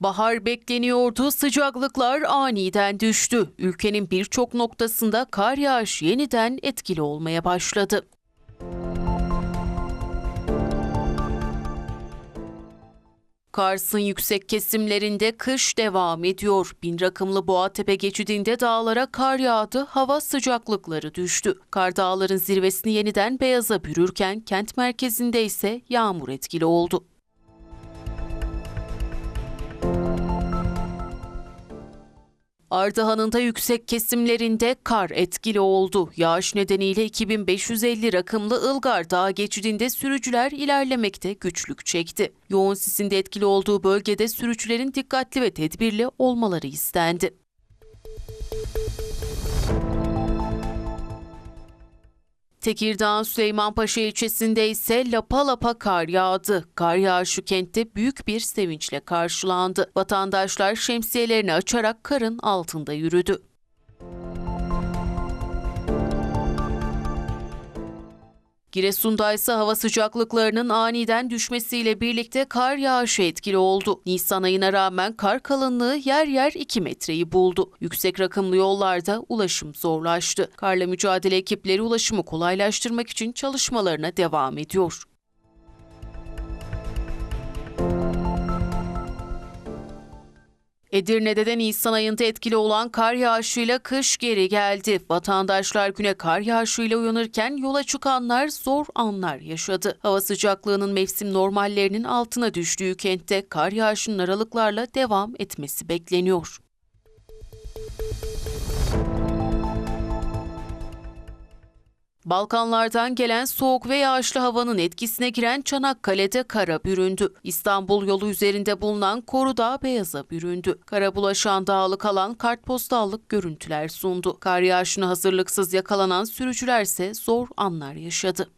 Bahar bekleniyordu, sıcaklıklar aniden düştü. Ülkenin birçok noktasında kar yağışı yeniden etkili olmaya başladı. Kars'ın yüksek kesimlerinde kış devam ediyor. Bin rakımlı Boğatepe geçidinde dağlara kar yağdı, hava sıcaklıkları düştü. Kar dağların zirvesini yeniden beyaza bürürken kent merkezinde ise yağmur etkili oldu. Ardahan'ın da yüksek kesimlerinde kar etkili oldu. Yağış nedeniyle 2550 rakımlı Ilgar Dağı geçidinde sürücüler ilerlemekte güçlük çekti. Yoğun sisin de etkili olduğu bölgede sürücülerin dikkatli ve tedbirli olmaları istendi. Tekirdağ Süleymanpaşa ilçesinde ise lapa lapa kar yağdı. Kar yağışı kentte büyük bir sevinçle karşılandı. Vatandaşlar şemsiyelerini açarak karın altında yürüdü. Giresun'da ise hava sıcaklıklarının aniden düşmesiyle birlikte kar yağışı etkili oldu. Nisan ayına rağmen kar kalınlığı yer yer 2 metreyi buldu. Yüksek rakımlı yollarda ulaşım zorlaştı. Karla mücadele ekipleri ulaşımı kolaylaştırmak için çalışmalarına devam ediyor. Edirne'de de Nisan ayında etkili olan kar yağışıyla kış geri geldi. Vatandaşlar güne kar yağışıyla uyanırken yola çıkanlar zor anlar yaşadı. Hava sıcaklığının mevsim normallerinin altına düştüğü kentte kar yağışının aralıklarla devam etmesi bekleniyor. Balkanlardan gelen soğuk ve yağışlı havanın etkisine giren Çanakkale'de kara büründü. İstanbul yolu üzerinde bulunan Korudağ beyaza büründü. Kara bulaşan dağlık alan kartpostallık görüntüler sundu. Kar yağışına hazırlıksız yakalanan sürücülerse zor anlar yaşadı.